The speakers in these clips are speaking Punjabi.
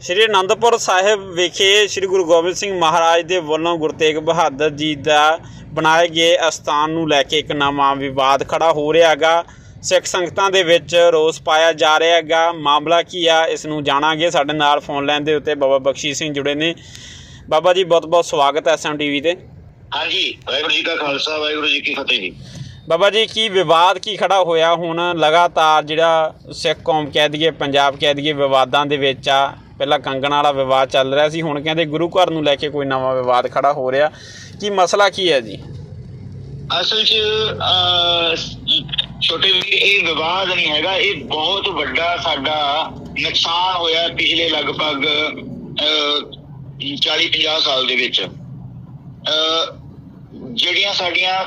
ਸ਼੍ਰੀ ਅਨੰਦਪੁਰ ਸਾਹਿਬ ਵਿਖੇ ਸ਼੍ਰੀ ਗੁਰੂ ਗੋਬਿੰਦ ਸਿੰਘ ਮਹਾਰਾਜ ਦੇ ਵੱਲੋਂ ਗੁਰੂ ਤੇਗ ਬਹਾਦਰ ਜੀ ਦਾ ਬਣਾਏ ਗਏ ਅਸਥਾਨ ਨੂੰ ਲੈ ਕੇ ਇੱਕ ਨਵਾਂ ਵਿਵਾਦ ਖੜਾ ਹੋ ਰਿਹਾ ਹੈਗਾ। ਸਿੱਖ ਸੰਗਤਾਂ ਦੇ ਵਿੱਚ ਰੋਸ ਪਾਇਆ ਜਾ ਰਿਹਾ ਹੈਗਾ। ਮਾਮਲਾ ਕੀ ਆ ਇਸ ਨੂੰ ਜਾਣਾਂਗੇ। ਸਾਡੇ ਨਾਲ ਫੋਨ ਲਾਈਨ ਦੇ ਉੱਤੇ ਬਾਬਾ ਬਖਸ਼ੀ ਸਿੰਘ ਜੁੜੇ ਨੇ। ਬਾਬਾ ਜੀ ਬਹੁਤ ਬਹੁਤ ਸਵਾਗਤ ਹੈ ਐਸਐਮ ਟੀਵੀ ਤੇ। ਹਾਂਜੀ ਵਾਹਿਗੁਰੂ ਜੀ ਕਾ ਖਾਲਸਾ ਵਾਹਿਗੁਰੂ ਜੀ ਕੀ ਫਤਿਹ ਜੀ। ਬਾਬਾ ਜੀ ਕੀ ਵਿਵਾਦ ਕੀ ਖੜਾ ਹੋਇਆ ਹੁਣ? ਲਗਾਤਾਰ ਜਿਹੜਾ ਸਿੱਖ ਕੌਮ ਕਹਿ ਦਈਏ ਪੰਜਾਬ ਕਹਿ ਦਈਏ ਵਿਵਾਦਾਂ ਦੇ ਵਿੱਚ ਆ। ਪਹਿਲਾਂ ਕੰਗਣ ਵਾਲਾ ਵਿਵਾਦ ਚੱਲ ਰਿਹਾ ਸੀ ਹੁਣ ਕਹਿੰਦੇ ਗੁਰੂ ਘਰ ਨੂੰ ਲੈ ਕੇ ਕੋਈ ਨਵਾਂ ਵਿਵਾਦ ਖੜਾ ਹੋ ਰਿਹਾ। ਕੀ ਮਸਲਾ ਕੀ ਹੈ ਜੀ? ਅਸਲ 'ਚ ਛੋਟੇ ਵੀਰ ਇਹ ਵਿਵਾਦ ਨਹੀਂ ਹੈਗਾ ਇਹ ਬਹੁਤ ਵੱਡਾ ਸਾਡਾ ਨੁਕਸਾਨ ਹੋਇਆ ਪਿਛਲੇ ਲਗਭਗ 40 50 ਸਾਲ ਦੇ ਵਿੱਚ। ਅਹ, ਜਿਹੜੀਆਂ ਸਾਡੀਆਂ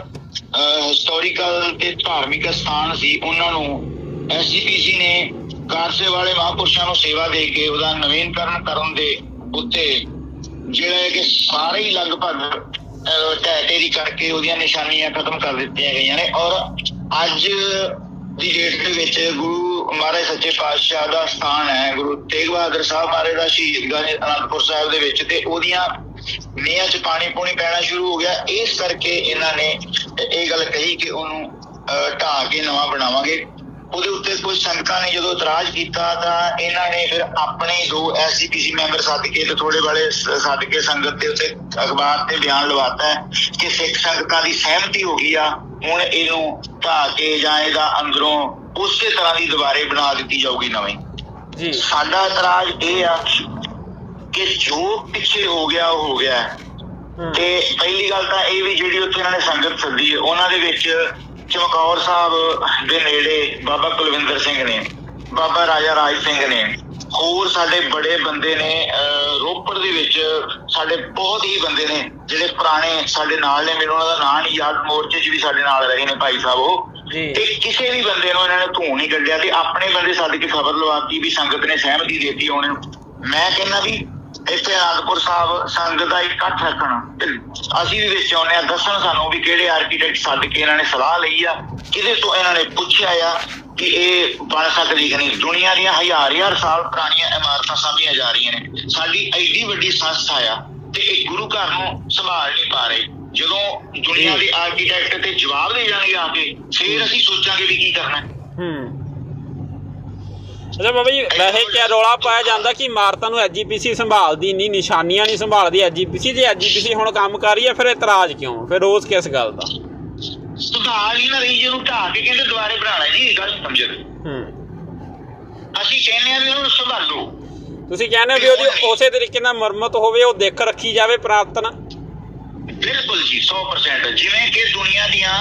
ਹਿਸਟੋਰੀਕਲ ਤੇ ਧਾਰਮਿਕ ਸਥਾਨ ਸੀ ਉਹਨਾਂ ਨੂੰ ਐਸਜੀਪੀਸੀ ਨੇ ਕਾਰਸੇ ਵਾਲੇ ਮਹਾਪੁਰਸ਼ਾਂ ਨੂੰ ਸੇਵਾ ਦੇ ਕੇ ਉਹਦਾ ਨਵੀਨਕਰਨ ਕਰਨ ਦੇ ਉੱਤੇ ਜਿਹੜਾ ਹੈ ਕਿ ਸਾਰੇ ਹੀ ਲਗਭਗ ਅਹ, ਕਰਕੇ ਉਹਦੀਆਂ ਨਿਸ਼ਾਨੀਆਂ ਖਤਮ ਕਰ ਦਿੱਤੀਆਂ ਗਈਆਂ ਨੇ ਔਰ ਅੱਜ ਦੀ ਡੇਟ ਦੇ ਵਿੱਚ ਗੁਰੂ ਮਹਾਰਾਜ ਸੱਚੇ ਪਾਤਸ਼ਾਹ ਦਾ ਸਥਾਨ ਹੈ ਗੁਰੂ ਤੇਗ ਬਹਾਦਰ ਸਾਹਿਬ ਮਹਾਰਾਜ ਦਾ ਸ਼ਹੀਦਗਾਹ ਅਨੰਦਪੁਰ ਸਾਹਿਬ ਦੇ ਵਿੱਚ ਤੇ ਉਹਦੀਆਂ ਨੀਹਾਂ 'ਚ ਪਾਣੀ ਪੂਣੀ ਪੈਣਾ ਸ਼ੁਰੂ ਹੋ ਗਿਆ। ਇਸ ਕਰਕੇ ਇਹਨਾਂ ਨੇ ਇਹ ਗੱਲ ਕਹੀ ਕਿ ਉਹਨੂੰ ਅਹ, ਢਾਹ ਕੇ ਨਵਾਂ ਬਣਾਵਾਂਗੇ। ਉਹਦੇ ਉੱਤੇ ਕੁਝ ਸੰਗਤਾਂ ਨੇ ਜਦੋਂ ਇਤਰਾਜ਼ ਕੀਤਾ ਤਾਂ ਇਹਨਾਂ ਨੇ ਫਿਰ ਆਪਣੇ ਦੋ ਐਸਜੀਪੀਸੀ ਮੈਂਬਰ ਸੱਦ ਕੇ ਤੇ ਥੋੜੇ ਵਾਲੇ ਸੱਦ ਕੇ ਸੰਗਤ ਦੇ ਉੱਤੇ ਅਖਬਾਰ ਤੇ ਬਿਆਨ ਲਵਾਤਾ ਕਿ ਸਿੱਖ ਸੰਗਤਾਂ ਦੀ ਸਹਿਮਤੀ ਹੋ ਗਈ ਆ। ਹੁਣ ਇਹਨੂੰ ਢਾਹ ਕੇ ਜਾਂ ਇਹਦਾ ਅੰਦਰੋਂ ਉਸੇ ਤਰ੍ਹਾਂ ਦੀ ਦੁਬਾਰੇ ਬਣਾ ਦਿੱਤੀ ਜਾਊਗੀ ਨਵੀਂ। ਜੀ। ਸਾਡਾ ਇਤਰਾਜ਼ ਇਹ ਆ ਕਿ ਜੋ ਪਿੱਛੇ ਹੋ ਗਿਆ ਉਹ ਹੋ ਗਿਆ। ਤੇ ਪਹਿਲੀ ਗੱਲ ਤਾਂ ਇਹ ਵੀ ਜਿਹੜੀ ਉੱਥੇ ਇਹਨਾਂ ਨੇ ਸੰਗਤ ਸੱਦੀ ਉਹਨਾਂ ਦੇ ਵਿੱਚ ਚਮਕੌਰ ਸਾਹਿਬ ਦੇ ਨੇੜੇ ਬਾਬਾ ਕੁਲਵਿੰਦਰ ਸਿੰਘ ਨੇ ਬਾਬਾ ਰਾਜਾ ਰਾਜ ਸਿੰਘ ਨੇ ਹੋਰ ਸਾਡੇ ਬੜੇ ਬੰਦੇ ਨੇ ਰੋਪੜ ਦੇ ਵਿੱਚ ਸਾਡੇ ਬਹੁਤ ਹੀ ਬੰਦੇ ਨੇ ਜਿਹੜੇ ਪੁਰਾਣੇ ਸਾਡੇ ਨਾਲ ਨੇ ਮੈਨੂੰ ਉਹਨਾਂ ਦਾ ਨਾਂ ਨਹੀਂ ਯਾਦ ਮੋਰਚੇ 'ਚ ਵੀ ਸਾਡੇ ਨਾਲ ਰਹੇ ਨੇ ਭਾਈ ਸਾਹਿਬ ਉਹ। ਤੇ ਕਿਸੇ ਵੀ ਬੰਦੇ ਨੂੰ ਇਹਨਾਂ ਨੇ ਧੂੰ ਨਹੀਂ ਕੱਢਿਆ ਤੇ ਆਪਣੇ ਬੰਦੇ ਸੱਦ ਕੇ ਖਬਰ ਲਵਾਤੀ ਵੀ ਸੰਗਤ ਨੇ ਸਹਿਮਤੀ ਦਿੱਤੀ ਹੁਣ ਮੈਂ ਕਹਿੰਦਾ ਵੀ ਇੱਥੇ ਆਨੰਦਪੁਰ ਸਾਹਿਬ ਸੰਗਤ ਦਾ ਇਕੱਠ ਰੱਖਣਾ। ਅਸੀਂ ਵੀ ਵਿੱਚ ਆਉਂਦੇ ਆ ਦੱਸਣ ਸਾਨੂੰ ਵੀ ਕਿਹੜੇ ਆਰਕੀਟੈਕਟ ਸੱਦ ਕੇ ਇਹਨਾਂ ਨੇ ਸਲਾਹ ਲਈ ਆ। ਕਿਹਦੇ ਤੋਂ ਇਹਨਾਂ ਨੇ ਪੁੱਛਿਆ ਆ ਕਿ ਇਹ ਬਣ ਸਕਦੀ ਕਿ ਨਹੀਂ? ਦੁਨੀਆ ਦੀਆਂ ਹਜ਼ਾਰ ਹਜ਼ਾਰ ਸਾਲ ਪੁਰਾਣੀਆਂ ਇਮਾਰਤਾਂ ਸਾਂਭੀਆਂ ਜਾ ਰਹੀਆਂ ਨੇ। ਸਾਡੀ ਐਡੀ ਵੱਡੀ ਸੰਸਥਾ ਆ ਤੇ ਇਹ ਗੁਰੂ ਘਰ ਨੂੰ ਸੰਭਾਲ ਨਹੀਂ ਪਾ ਰਹੇ। ਜਦੋਂ ਦੁਨੀਆ ਦੇ ਆਰਕੀਟੈਕਟ ਤੇ ਜਵਾਬ ਦੇ ਜਾਣਗੇ ਆ ਕੇ, ਫੇਰ ਅਸੀਂ ਸੋਚਾਂਗੇ ਵੀ ਕੀ ਕਰਨਾ ਹੈ। ਅੱਛਾ ਬਾਬਾ ਜੀ ਵੈਸੇ ਕਿਆ ਰੌਲਾ ਪਾਇਆ ਜਾਂਦਾ ਕਿ ਇਮਾਰਤਾਂ ਨੂੰ ਐਜੀਪੀਸੀ ਸੰਭਾਲਦੀ ਨਹੀਂ ਨਿਸ਼ਾਨੀਆਂ ਨਹੀਂ ਸੰਭਾਲਦੀ ਐਜੀਪੀਸੀ ਜੇ ਐਜੀਪੀਸੀ ਹੁਣ ਕੰਮ ਕਰ ਰਹੀ ਹੈ ਫਿਰ ਇਤਰਾਜ਼ ਕਿਉਂ? ਫਿਰ ਰੋਸ ਕਿਸ ਗੱਲ ਦਾ? ਸੁਧਾਰ ਹੀ ਨਾ ਰਹੀ ਜਿਹਨੂੰ ਢਾਹ ਕੇ ਕਹਿੰਦੇ ਦੁਬਾਰੇ ਬਣਾਉਣਾ ਜੀ ਇਹ ਗੱਲ ਸਮਝੋ ਹੂੰ। ਅਸੀਂ ਕਹਿੰਦੇ ਆ ਵੀ ਉਹਨੂੰ ਸੰਭਾਲੋ। ਤੁਸੀਂ ਕਹਿੰਦੇ ਵੀ ਉਹਦੀ ਉਸੇ ਤਰੀਕੇ ਨਾਲ ਮੁਰੰਮਤ ਹੋਵੇ ਉਹ ਦੇਖ ਰੱਖੀ ਜਾਵੇ ਪ੍ਰਾਪਤਨ ਬਿਲਕੁਲ ਜੀ 100% ਜਿਵੇਂ ਕਿ ਦੁਨੀਆ ਦੀਆਂ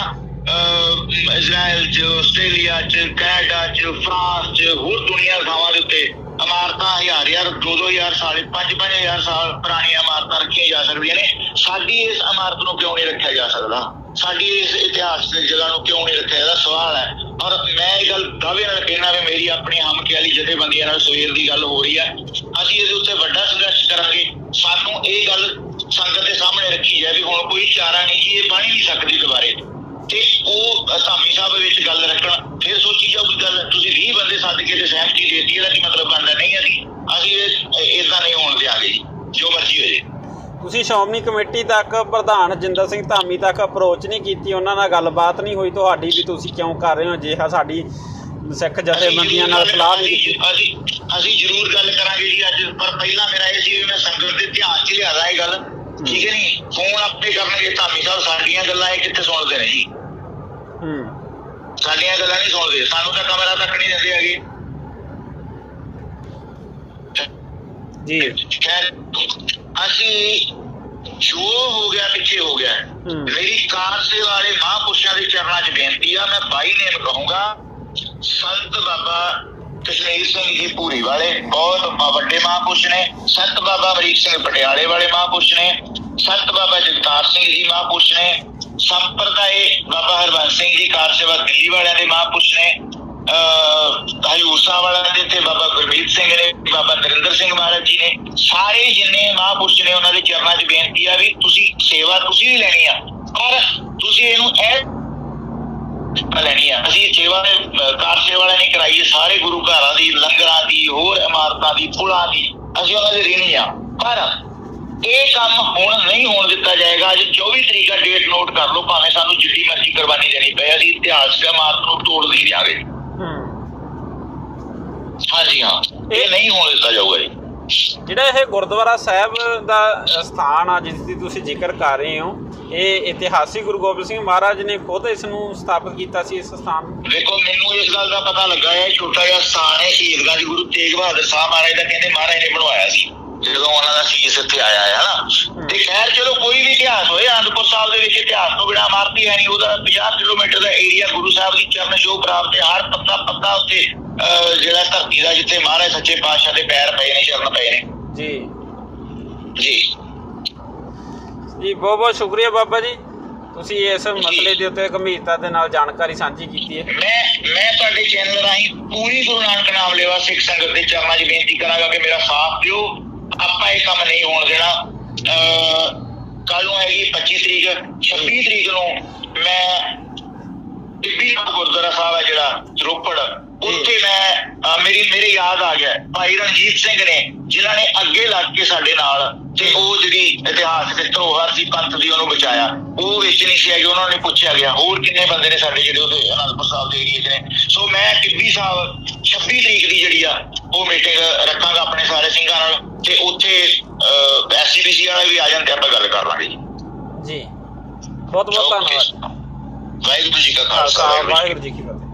ਇਜ਼ਰਾਈਲ ਚ, ਆਸਟ੍ਰੇਲੀਆ ਚ, ਕੈਨੇਡਾ ਚ, ਫਰਾਂਸ ਚ, ਹੋਰ ਦੁਨੀਆ ਥਾਵਾਂ ਦੇ ਉੱਤੇ ਇਮਾਰਤਾਂ ਹਜ਼ਾਰ ਹਜ਼ਾਰ, ਦੋ ਦੋ ਹਜ਼ਾਰ ਸਾਲ, ਪੰਜ ਪੰਜ ਹਜ਼ਾਰ ਸਾਲ ਪੁਰਾਣੀਆਂ ਇਮਾਰਤਾਂ ਰੱਖੀਆਂ ਜਾ ਸਕਦੀਆਂ ਨੇ। ਸਾਡੀ ਇਸ ਇਮਾਰਤ ਨੂੰ ਕਿਉਂ ਨਹੀਂ ਰੱਖਿਆ ਜਾ ਸਕਦਾ? ਸਾਡੀ ਇਸ ਇਤਿਹਾਸਕ ਜਗ੍ਹਾ ਨੂੰ ਕਿਉਂ ਨਹੀਂ ਰੱਖਿਆ? ਇਹਦਾ ਸਵਾਲ ਹੈ। ਔਰ ਮੈਂ ਇਹ ਗੱਲ ਦਾਅਵੇ ਨਾਲ ਕਹਿਣਾ ਵੀ ਮੇਰੀ ਆਪਣੀ ਹਮਖਿਆਲੀ ਜਥੇਬੰਦੀਆਂ ਨਾਲ ਸਵੇਰ ਦੀ ਗੱਲ ਹੋ ਰਹੀ ਹੈ। ਅਸੀਂ ਇਹਦੇ ਉੱਤੇ ਵੱਡਾ ਸੰਘਰਸ਼ ਕਰਾਂਗੇ। ਸਾਨੂੰ ਇਹ ਗੱਲ ਸੰਗਤ ਦੇ ਸਾਹਮਣੇ ਰੱਖੀ ਜਾਵੇ ਹੁਣ ਕੋਈ ਚਾਰਾ ਨਹੀਂ ਜੀ ਇਹ ਬਣ ਨਹੀਂ ਸਕਦੀ ਦੁਬਾਰੇ। ਤੇ ਉਹ ਧਾਮੀ ਸਾਹਿਬ ਵਿੱਚ ਗੱਲ ਰੱਖਣ ਫਿਰ ਸੋਚੀ ਜਾਊਗੀ ਗੱਲ ਤੁਸੀਂ 20 ਬੰਦੇ ਸੱਦ ਕੇ ਤੇ ਸਹਿਮਤੀ ਦੇਤੀ ਇਹਦਾ ਕੀ ਮਤਲਬ ਬਣਦਾ? ਨਹੀਂ ਅਸੀਂ ਅਸੀਂ ਇਦਾਂ ਨਹੀਂ ਹੋਣ ਦਿਆਂਗੇ ਜੀ ਜੋ ਮਰਜ਼ੀ ਹੋ ਜੇ ਤੁਸੀਂ ਸ਼੍ਰੋਮਣੀ ਕਮੇਟੀ ਤੱਕ ਪ੍ਰਧਾਨ ਜਿੰਦਰ ਸਿੰਘ ਧਾਮੀ ਤੱਕ ਅਪਰੋਚ ਨਹੀਂ ਕੀਤੀ ਉਹਨਾਂ ਨਾਲ ਗੱਲਬਾਤ ਨਹੀਂ ਹੋਈ ਤੁਹਾਡੀ ਵੀ ਤੁਸੀਂ ਕਿਉਂ ਕਰ ਰਹੇ ਹੋ? ਅਜਿਹਾ ਸਾਡੀ ਸਿੱਖ ਜਥੇਬੰਦੀਆਂ ਨਾਲ ਸਲਾਹ ਨਹੀਂ ਕੀਤੀ। ਅਸੀਂ ਅਸੀਂ- ਜ਼ਰੂਰ ਗੱਲ ਕਰਾਂਗੇ ਜੀ ਅੱਜ ਪਰ ਪਹਿਲਾਂ ਮੇਰਾ ਇਹ ਸੀ ਵੀ ਮੈਂ ਸੰਗਤ ਦੇ ਧਿਆਨ 'ਚ ਲਿਆਦਾ ਇਹ ਗੱਲ ਠੀਕ ਹੈ। ਨਹੀਂ? ਫੋਨ ਆਪੇ ਕਰਨਗੇ ਧਾਮੀ ਸਾਹਿਬ ਸਾਡੀਆਂ ਗੱਲਾਂ ਇਹ ਕਿੱਥੇ ਸੁਣਦੇ ਨੇ ਜੀ? ਸਾਡੀਆਂ ਗੱਲਾਂ ਨਹੀਂ ਸੁਣਦੇ। ਸਾਨੂੰ ਤਾਂ ਕਮਰਾ ਤੱਕ ਨਹੀਂ ਦਿੰਦੇ ਹੈਗੇ। ਜੀ। ਖੈਰ ਅਸੀਂ ਜੋ ਹੋ ਗਿਆ ਪਿੱਛੇ ਹੋ ਗਿਆ। ਹੂੰ। ਮੇਰੀ ਕਾਰ ਸੇ ਵਾਲੇ ਮਹਾਂਪੁਰਸ਼ਾਂ ਦੇ ਚਰਨਾਂ 'ਚ ਬੇਨਤੀ ਆ ਮੈਂ ਬਾਈ ਨੇਮ ਕਹੂੰਗਾ। ਸੰਤ ਬਾਬਾ ਕਸ਼ਮੀਰ ਸਿੰਘ ਜੀ ਪੂਰੀ ਵਾਲੇ ਬਹੁਤ ਮ- ਵੱਡੇ ਮਹਾਂਪੁਰਸ਼ ਨੇ। ਸੰਤ ਬਾਬਾ ਅਮਰੀਕ ਸਿੰਘ ਪਟਿਆਲੇ ਵਾਲੇ ਮਹਾਂਪੁਰਸ਼ ਨੇ। ਸੰਤ ਬਾਬਾ ਜਗਤਾਰ ਸਿੰਘ ਜੀ ਮਹਾਂਪੁਰਸ਼ ਨੇ। ਸੰਪਰਦਾਇ ਬਾਬਾ ਹਰਬੰਸ ਸਿੰਘ ਜੀ, ਕਾਰ ਸੇਵਾ ਦਿੱਲੀ ਵਾਲਿਆਂ ਦੇ ਮਹਾਂਪੁਰਸ਼ ਨੇ, ਅਹ ਵਾਲਿਆਂ ਦੇ ਤੇ ਬਾਬਾ ਗੁਰਮੀਤ ਸਿੰਘ ਨੇ, ਬਾਬਾ ਨਰਿੰਦਰ ਸਿੰਘ ਮਹਾਰਾਜ ਜੀ ਨੇ, ਸਾਰੇ ਜਿੰਨੇ ਮਹਾਂਪੁਰਸ਼ ਨੇ ਉਹਨਾਂ ਦੇ ਚਰਨਾਂ 'ਚ ਬੇਨਤੀ ਆ ਵੀ ਤੁਸੀਂ ਸੇਵਾ ਤੁਸੀਂ ਵੀ ਲੈਣੀ ਆ, ਪਰ ਤੁਸੀਂ ਇਹਨੂੰ ਇਹ ਲੈਣੀ ਆ। ਅਸੀਂ ਸੇਵਾ ਕਾਰ ਸੇਵਾ ਵਾਲਿਆਂ ਨਹੀਂ ਕਰਾਈ ਸਾਰੇ ਗੁਰੂ ਘਰਾਂ ਦੀ, ਲੰਗਰਾਂ ਦੀ, ਹੋਰ ਇਮਾਰਤਾਂ ਦੀ, ਪੁਲਾਂ ਦੀ, ਅਸੀਂ ਉਹਨਾਂ ਦੇ ਰਹਿਣੀ ਆ। ਪਰ ਇਹ ਕੰਮ ਹੁਣ ਨਹੀਂ ਹੋਣ ਦਿੱਤਾ ਜਾਏਗਾ। ਅੱਜ 24 ਤਰੀਕ ਦਾ ਡੇਟ ਨੋਟ ਕਰ ਲਓ ਭਾਵੇਂ ਸਾਨੂੰ ਜਿੱਡੀ ਮਰਜ਼ੀ ਕੁਰਬਾਨੀ ਦੇਣੀ ਪਏ ਅਸੀਂ ਇਤਿਹਾਸ ਦੇ ਮਾਰਕ ਨੂੰ ਤੋੜ ਨਹੀਂ ਜਾਵੇ ਹੂੰ। ਹਾਂਜੀ ਹਾਂ ਇਹ ਨਹੀਂ ਹੋਣ ਦਿੱਤਾ ਜਾਊਗਾ ਜੀ। ਜਿਹੜਾ ਇਹ ਗੁਰਦੁਆਰਾ ਸਾਹਿਬ ਦਾ ਸਥਾਨ ਆ ਜਿਸ ਦੀ ਤੁਸੀਂ ਜ਼ਿਕਰ ਕਰ ਰਹੇ ਹੋ ਇਹ ਇਤਿਹਾਸਿਕ ਗੁਰੂ ਗੋਬਿੰਦ ਸਿੰਘ ਮਹਾਰਾਜ ਨੇ ਖੁਦ ਇਸ ਨੂੰ ਸਥਾਪਿਤ ਕੀਤਾ ਸੀ ਇਸ ਸਥਾਨ ਦੇਖੋ ਮੈਨੂੰ ਇਸ ਗੱਲ ਦਾ ਪਤਾ ਲੱਗਾ ਹੈ ਛੋਟਾ ਜਿਹਾ ਸਥਾਨ ਹੈ ਸ਼ਹੀਦਗੰਜ ਦੀ ਗੁਰੂ ਤੇਗ ਬਹਾਦਰ ਸਾਹਿਬ ਮਹਾਰਾਜ ਦਾ ਕਹਿੰਦੇ ਮਹਾਰਾਜ ਨੇ ਬਣਵਾਇਆ ਸੀ। ਜਦੋਂ ਉਹਨਾਂ ਦਾ ਸੀਸ ਇੱਥੇ ਆਇਆ ਹੈ ਹਨਾ? ਤੇ ਖੈਰ ਚਲੋ ਕੋਈ ਵੀ ਇਤਿਹਾਸ ਹੋਏ ਆਨੰਦਪੁਰ ਸਾਹਿਬ ਦੇ ਵਿੱਚ ਇਤਿਹਾਸ ਤੋਂ ਬਿਨਾਂ ਇਮਾਰਤੀ ਹੈ ਨਹੀਂ ਉਹਦਾ 50 ਕਿਲੋਮੀਟਰ ਦਾ ਏਰੀਆ ਗੁਰੂ ਸਾਹਿਬ ਦੀ ਚਰਨ ਛੋਹ ਪ੍ਰਾਪਤ ਹੈ ਹਰ ਪੱਤਾ ਪੱਤਾ ਉੱਤੇ ਜਿਹੜਾ ਧਰਤੀ ਦਾ ਜਿੱਥੇ ਮਹਾਰਾਜ ਸੱਚੇ ਪਾਤਸ਼ਾਹ ਦੇ ਪੈਰ ਪਏ ਨੇ ਚਰਨ ਪਏ ਨੇ। ਜੀ। ਜੀ। ਜੀ ਬਹੁਤ ਬਹੁਤ ਸ਼ੁਕਰੀਆ ਬਾਬਾ ਜੀ। ਤੁਸੀਂ ਇਸ ਮਸਲੇ ਦੇ ਉੱਤੇ ਗੰਭੀਰਤਾ ਦੇ ਨਾਲ ਜਾਣਕਾਰੀ ਸਾਂਝੀ ਕੀਤੀ ਹੈ। ਮੈਂ ਮੈਂ ਤੁਹਾਡੇ ਚੈਨਲ ਰਾਹੀਂ ਪੂਰੀ ਗੁਰੂ ਨਾਨਕ ਨਾਮ ਲੈਵਾ ਸਿੱਖ ਸੰਗਤ ਦੇ ਚਰਨਾਂ 'ਚ ਬੇਨਤੀ ਕਰਾਂਗਾ ਕਿ ਮੇਰਾ ਸਾਥ ਦਿਓ। ਆਪਾਂ ਇਹ ਕੰਮ ਨਹੀਂ ਹੋਣ ਦੇਣਾ। ਕੱਲ ਨੂੰ ਹੈਗੀ 25 ਤਰੀਕ 26 ਤਰੀਕ ਨੂੰ ਮੈਂ ਟਿੱਬੀ ਗੁਰਦੁਆਰਾ ਸਾਹਿਬ ਹੈ ਜਿਹੜਾ ਰੋਪੜ। ਉੱਥੇ ਮੈਂ ਮੇਰੀ ਮੇਰੇ ਯਾਦ ਆ ਗਿਆ। ਭਾਈ ਰਣਜੀਤ ਸਿੰਘ ਨੇ ਜਿਨ੍ਹਾਂ ਨੇ ਅੱਗੇ ਲੱਗ ਕੇ ਸਾਡੇ ਨਾਲ ਤੇ ਉਹ ਜਿਹੜੀ ਇਤਿਹਾਸ ਦੇ ਧਰੋਹਰ ਸੀ ਪੰਥ ਦੀ ਉਹਨੂੰ ਬਚਾਇਆ। ਉਹ ਵਿੱਚ ਨਹੀਂ ਸੀ ਹੈਗੇ ਉਹਨਾਂ ਨੇ ਪੁੱਛਿਆ ਗਿਆ। ਹੋਰ ਕਿੰਨੇ ਬੰਦੇ ਨੇ ਸਾਡੇ ਜਿਹੜੇ ਉਹਦੇ ਅਨੰਦਪੁਰ ਸਾਹਿਬ ਦੇ ਏਰੀਏ 'ਚ ਨੇ। ਸੋ ਮੈਂ ਟਿੱਬੀ ਸਾਹਿਬ 26 ਤਰੀਕ ਦੀ ਜਿਹੜੀ ਆ ਉਹ ਮੀਟਿੰਗ ਰੱਖਾਂਗਾ ਆਪਣੇ ਸਾਰੇ ਸਿੰਘਾਂ ਨਾਲ ਤੇ ਉੱਥੇ ਐਸਜੀਪੀਸੀ ਵਾਲੇ ਵੀ ਆ ਜਾਣ ਤੇ ਆਪਾਂ ਗੱਲ ਕਰ ਲਾਂਗੇ ਜੀ। ਬਹੁਤ ਬਹੁਤ ਧੰਨਵਾਦ। ਵਾਹਿਗੁਰੂ ਜੀ ਕਾ ਖਾਲਸਾ ਵਾਹਿਗੁਰੂ ਜੀ ਕੀ ਫਤਿਹ।